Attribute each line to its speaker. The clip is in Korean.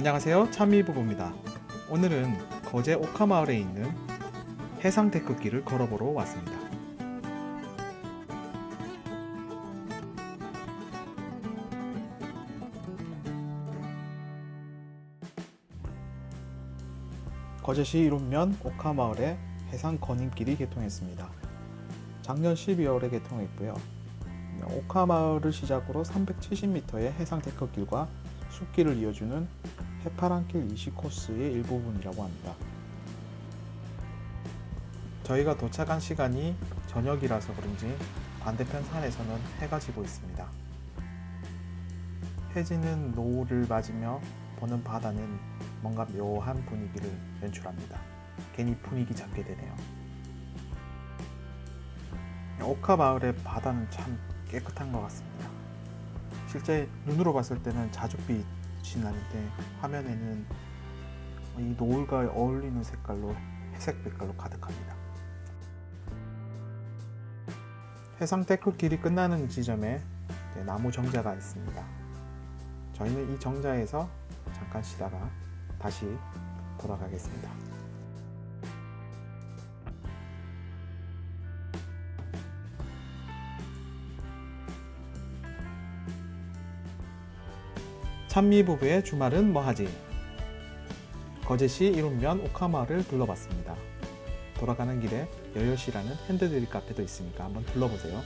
Speaker 1: 안녕하세요. 찬미부부입니다. 오늘은 거제 오카마을에 있는 해상 데크길을 걸어보러 왔습니다. 거제시 이룸면 오카마을에 해상 건임길이 개통했습니다. 작년 12월에 개통했고요. 오카마을을 시작으로 370m의 해상 데크길과 숲길을 이어주는 해파랑길 20코스의 일부분이라고 합니다. 저희가 도착한 시간이 저녁이라서 그런지 반대편 산에서는 해가 지고 있습니다. 해지는 노을을 맞으며 보는 바다는 뭔가 묘한 분위기를 연출합니다. 괜히 분위기 잡게 되네요. 오카 마을의 바다는 참 깨끗한 것 같습니다. 실제 눈으로 봤을 때는 자줏빛 이 나는데 화면에는 이 노을과 어울리는 색깔로 회색 빛깔로 가득합니다. 해상 태클 길이 끝나는 지점에 나무 정자가 있습니다. 저희는 이 정자에서 잠깐 쉬다가 다시 돌아가겠습니다. 찬미 부부의 주말은 뭐하지? 거제시 이룸면 오카마를 둘러봤습니다. 돌아가는 길에 여여시라는 핸드드립 카페도 있으니까 한번 둘러보세요.